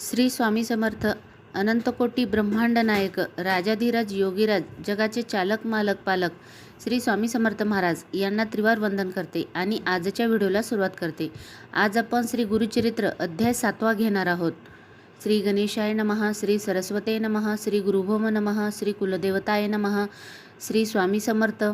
श्री स्वामी समर्थ अनंतकोटी ब्रह्मांड नायक राजाधिराज योगीराज जगाचे चालक मालक पालक श्री स्वामी समर्थ महाराज यांना त्रिवार वंदन करते आणि आजच्या व्हिडिओला सुरुवात करते. आज आपण श्री गुरुचरित्र अध्याय सातवा घेणार आहोत. श्री गणेशाय नमः श्री सरस्वते नमः श्री गुरुभोम नमः श्री कुलदेवताय नमः श्री स्वामी समर्थ.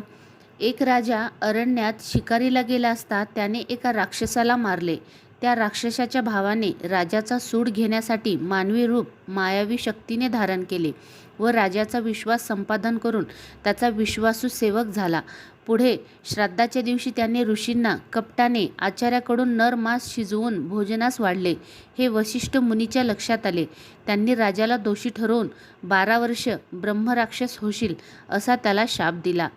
एक राजा अरण्यात शिकारीला गेला असता त्याने एका राक्षसाला मारले. त्या राक्षसाच्या भावाने राजाचा सूड घेण्यासाठी मानवी रूप मायावी शक्तीने धारण केले व राजाचा विश्वास संपादन करून त्याचा विश्वासू सेवक झाला. पुढे श्राद्धाच्या दिवशी त्याने ऋषींना कपटाने आचार्याकडून नर मांस शिजवून भोजनास वाढले. हे वशिष्ठ मुनीच्या लक्षात आले. त्यांनी राजाला दोषी ठरवून बारा वर्ष ब्रह्मराक्षस होशील असा त्याला शाप दिला.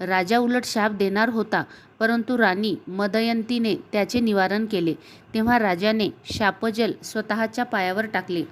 राजा उलट शाप देणार होता परंतु राणी मदयंतीने त्याचे निवारण केले. तेव्हा राजाने शापजल स्वतःच्या पायावर टाकले.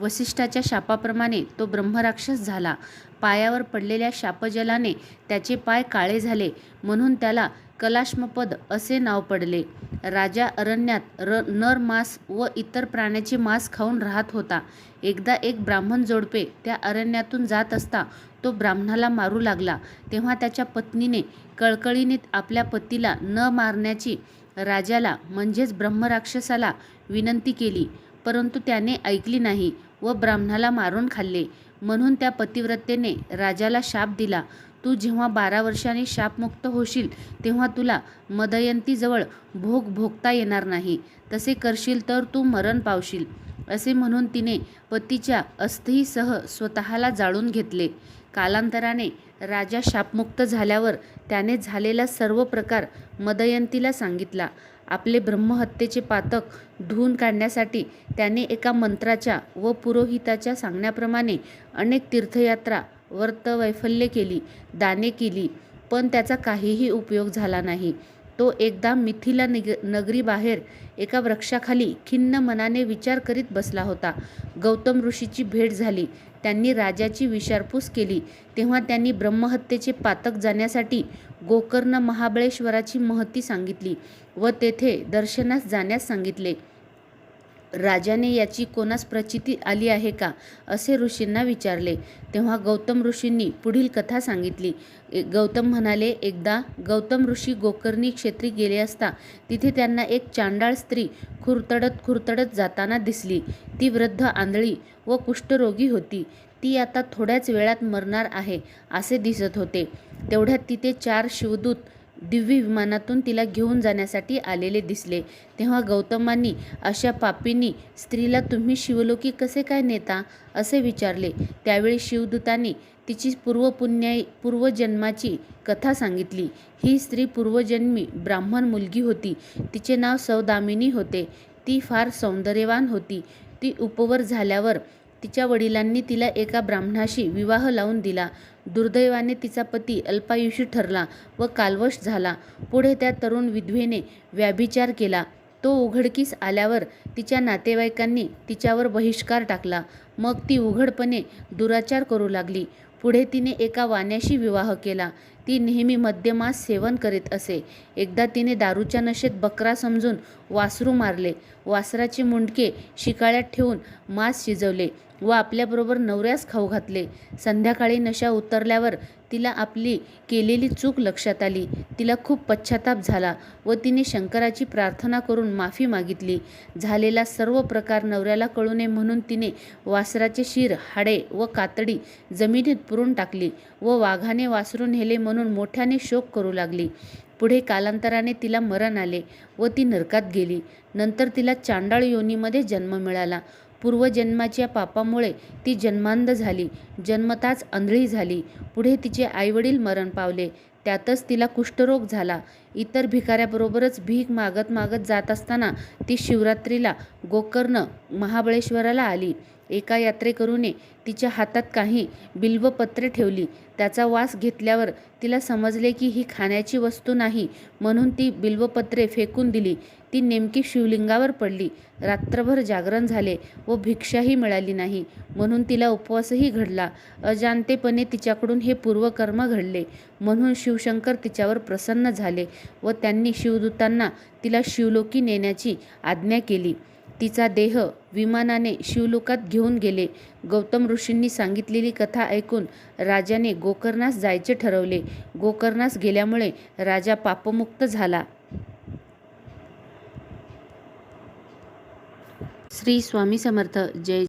वसिष्ठाच्या शापाप्रमाणे तो ब्रह्मराक्षस झाला. पायावर पडलेल्या शापजलाने त्याचे पाय काळे झाले म्हणून त्याला कलाश्मपद असे नाव पडले. राजा अरण्यात र नर मांस व इतर प्राण्याचे मांस खाऊन राहत होता. एकदा एक ब्राह्मण जोडपे त्या अरण्यातून जात असता तो ब्राह्मणाला मारू लागला. तेव्हा त्याच्या पत्नीने कळकळीने आपल्या पतीला न मारण्याची राजाला म्हणजेच ब्रह्मराक्षसाला विनंती केली. परंतु त्याने ऐकली नाही व ब्राह्मणाला मारून खाल्ले. म्हणून त्या पतिव्रतेने राजाला शाप दिला. तू जेव्हा बारा वर्षांनी शापमुक्त होशील तेव्हा तुला मदयंतीजवळ भोग भोगता येणार नाही. तसे करशील तर तू मरण पावशील असे म्हणून तिने पतीच्या अस्थीसह स्वतःला जाळून घेतले. कालांतराने राजा शापमुक्त झाल्यावर त्याने झालेला सर्व प्रकार मदयंतीला सांगितला. आपले ब्रह्महत्येचे पातक धुवून काढण्यासाठी त्याने एका मंत्राच्या व पुरोहिताच्या सांगण्याप्रमाणे अनेक तीर्थयात्रा व्रत वैफल्य केली दाने केली पण त्याचा काहीही उपयोग झाला नाही. तो एकदा मिथिला निग नगरीबाहेर एका वृक्षाखाली खिन्न मनाने विचार करीत बसला होता. गौतम ऋषीची भेट झाली. त्यांनी राजाची विचारपूस केली. तेव्हा त्यांनी ब्रह्महत्येचे पातक जाण्यासाठी गोकर्ण महाबळेश्वराची महती सांगितली व तेथे दर्शनास जाण्यास सांगितले. राजाने याची कोणास प्रचिती आली आहे का? असे ऋषींना विचारले. तेव्हा गौतम ऋषींनी पुढील कथा सांगितली. गौतम म्हणाले एकदा गौतम ऋषी गोकर्णी क्षेत्री गेले असता तिथे त्यांना एक चांडाळ स्त्री खुरतडत खुरतडत जाताना दिसली. ती वृद्ध आंधळी व कुष्ठरोगी होती. ती आता थोड्याच वेळात मरणार आहे असे दिसत होते. तेवढ्यात तिथे चार शिवदूत दिव्य विमानातून तिला घेऊन जाण्यासाठी आलेले दिसले. तेव्हा गौतमांनी अशा पापींनी स्त्रीला तुम्ही शिवलोकी कसे काय नेता? असे विचारले. त्यावेळी शिवदूतांनी तिची पूर्वपुण्याई पूर्वजन्माची कथा सांगितली. ही स्त्री पूर्वजन्मी ब्राह्मण मुलगी होती. तिचे नाव सौदामिनी होते. ती फार सौंदर्यवान होती. ती उपवर झाल्यावर तिच्या वडिलांनी तिला एका ब्राह्मणाशी विवाह लावून दिला. दुर्दैवाने तिचा पती अल्पायुषी ठरला व कालवश झाला. पुढे त्या तरुण विधवेने व्याभिचार केला. तो उघडकीस आल्यावर तिच्या नातेवाईकांनी तिच्यावर बहिष्कार टाकला. मग ती उघडपणे दुराचार करू लागली. पुढे तिने एका वाण्याशी विवाह केला. ती नेहमी मद्यमास सेवन करीत असे. एकदा तिने दारूच्या नशेत बकरा समजून वासरू मारले. वासराचे मुंडके शिकाळ्यात ठेवून मांस शिजवले व आपल्याबरोबर नवऱ्यास खाऊ घातले. संध्याकाळी नशा उतरल्यावर तिला आपली केलेली चूक लक्षात आली. तिला खूप पश्चाताप झाला व तिने शंकराची प्रार्थना करून माफी मागितली. झालेला सर्व प्रकार नवऱ्याला कळू नये म्हणून तिने वासराचे शिर हाडे व कातडी जमिनीत पुरून टाकली व वाघाने वासरून नेले म्हणून मोठ्याने शोक करू लागली. पुढे कालांतराने तिला मरण आले व ती नरकात गेली. नंतर तिला चांडाळ योनीमध्ये जन्म मिळाला. पूर्वजन्माच्या पापामुळे ती जन्मांध झाली. जन्मताच आंधळी झाली. पुढे तिचे आईवडील मरण पावले. त्यातच तिला कुष्ठरोग झाला. इतर भिकाऱ्याबरोबरच भीक मागत मागत जात असताना ती शिवरात्रीला गोकर्ण महाबळेश्वराला आली. एका यात्रेकरूने तिच्या हातात काही बिल्वपत्रे ठेवली. त्याचा वास घेतल्यावर तिला समजले की ही खाण्याची वस्तू नाही म्हणून ती बिल्वपत्रे फेकून दिली. ती नेमकी शिवलिंगावर पडली. रात्रभर जागरण झाले व भिक्षाही मिळाली नाही म्हणून तिला उपवासही घडला. अजाणतेपणे तिच्याकडून हे पूर्वकर्म घडले म्हणून शिवशंकर तिच्यावर प्रसन्न झाले. व त्यांनी शिवदूतांना तिला शिवलोकी नेण्याची आज्ञा केली. तिचा देह विमानाने शिवलोकात घेऊन गेले. गौतम ऋषींनी सांगितलेली कथा ऐकून राजाने गोकर्णास जायचे ठरवले. गोकर्णास गेल्यामुळे राजा पापमुक्त झाला. श्री स्वामी समर्थ. जय